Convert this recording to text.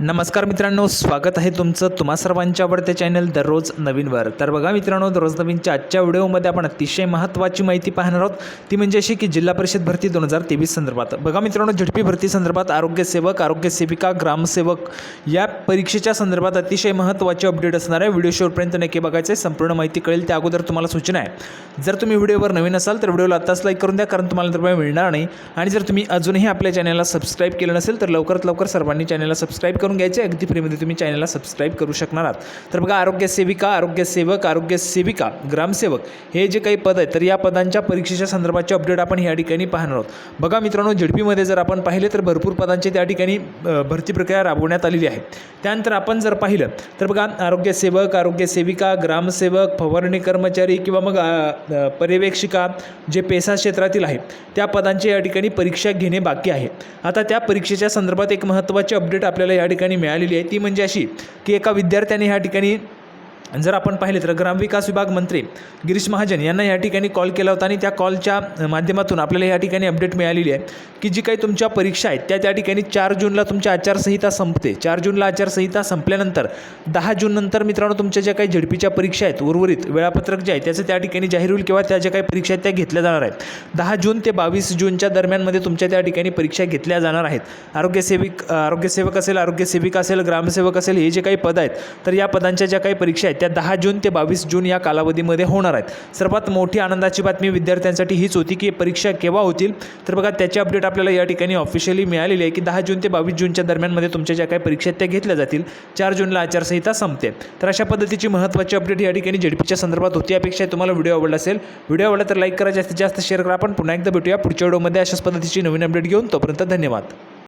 नमस्कार मित्रांनो स्वागत आहे तुमचं तुम्हा सर्वांच्या आवडते चॅनल दररोज नवीनवर तर बघा मित्रांनो दररोज नवीनच्या आजच्या व्हिडिओमध्ये आपण अतिशय महत्त्वाची माहिती पाहणार आहोत. ती म्हणजे अशी की जिल्हा परिषद भरती दोन हजार तेवीस संदर्भात. बघा मित्रांनो झडपी भरती संदर्भात आरोग्यसेवक आरोग्यसेविका ग्रामसेवक या परीक्षेच्या संदर्भात अतिशय महत्त्वाचे अपडेट असणार आहे. व्हिडिओ शेवटपर्यंत नक्की बघायचं आहे संपूर्ण माहिती कळेल त्या अगोदर तुम्हाला सूचना आहे. जर तुम्ही व्हिडिओवर नवीन असाल तर व्हिडिओला आत्ताच लाईक करून द्या कारण तुम्हाला रुपये मिळणार नाही. आणि जर तुम्ही अजूनही आपल्या चॅनलला सबस्क्राईब केलं नसेल तर लवकरात लवकर सर्वांनी चॅनलला सबस्क्राईब करून घ्यायचे अगदी फ्रीमध्ये तुम्ही चॅनलला सबस्क्राईब करू शकणार आहात. तर बघा आरोग्यसेविका आरोग्यसेवक आरोग्यसेविका ग्रामसेवक हे जे काही पद आहेत तर या पदांच्या परीक्षेच्या संदर्भाचे अपडेट आपण या ठिकाणी पाहणार आहोत. बघा मित्रांनो झेडपीमध्ये जर आपण पाहिले तर भरपूर पदांचे त्या ठिकाणी भरती प्रक्रिया राबवण्यात आलेली आहे. त्यानंतर आपण जर पाहिलं तर बघा आरोग्यसेवक आरोग्यसेविका ग्रामसेवक फवारणी कर्मचारी किंवा मग पर्यवेक्षिका जे पेसा क्षेत्रातील आहे त्या पदांची या ठिकाणी परीक्षा घेणे बाकी आहे. आता त्या परीक्षेच्या संदर्भात एक महत्त्वाचे अपडेट आपल्याला या ठिकाणी ठिकाणी मिळालेली आहे. ती म्हणजे अशी की एका विद्यार्थ्याने ह्या ठिकाणी जर आपण पाहिले तर ग्रामविकास विभाग मंत्री गिरीश महाजन यांना या ठिकाणी कॉल केला होता आणि त्या कॉलच्या माध्यमातून आपल्याला या ठिकाणी अपडेट मिळालेली आहे की जी काही तुमच्या परीक्षा आहेत त्या त्या ठिकाणी चार जूनला तुमची आचारसंहिता संपते. चार जूनला आचारसंहिता संपल्यानंतर दहा जूननंतर मित्रांनो तुमच्या ज्या काही झडपीच्या परीक्षा आहेत उर्वरित वेळापत्रक जे आहे त्याचं त्या ठिकाणी जाहीर होईल किंवा त्या ज्या काही परीक्षा आहेत त्या घेतल्या जाणार आहेत. दहा जून ते बावीस जूनच्या दरम्यानमध्ये तुमच्या त्या ठिकाणी परीक्षा घेतल्या जाणार आहेत. आरोग्यसेविक आरोग्यसेवक असेल आरोग्यसेविका असेल ग्रामसेवक असेल हे जे काही पद आहेत तर या पदांच्या ज्या काही परीक्षा आहेत त्या दहा जून ते बावीस जून या कालावधीमध्ये होणार आहेत. सर्वात मोठी आनंदाची बातमी विद्यार्थ्यांसाठी हीच होती की परीक्षा केव्हा होतील? तर बघा त्याची अपडेट आपल्याला या ठिकाणी ऑफिशियली मिळालेली आहे की दहा जून ते बावीस जूनच्या दरम्यानमध्ये तुमच्या ज्या काही परीक्षा आहेत त्या घेतल्या जातील. चार जूनला आचारसंहिता संपते. तर अशा पद्धतीची महत्त्वाची अपडेट या ठिकाणी झडपीच्या संदर्भात होती. अपेक्षा तुम्हाला व्हिडिओ आवडला असेल व्हिडिओ आवडला तर लाईक करा. जास्तीत जास्त शेअर करा. आपण पुन्हा एकदा भेटूया पुढच्या व्हिडिओमध्ये अशाच पद्धतीची नवीन अपडेट घेऊन तोपर्यंत धन्यवाद.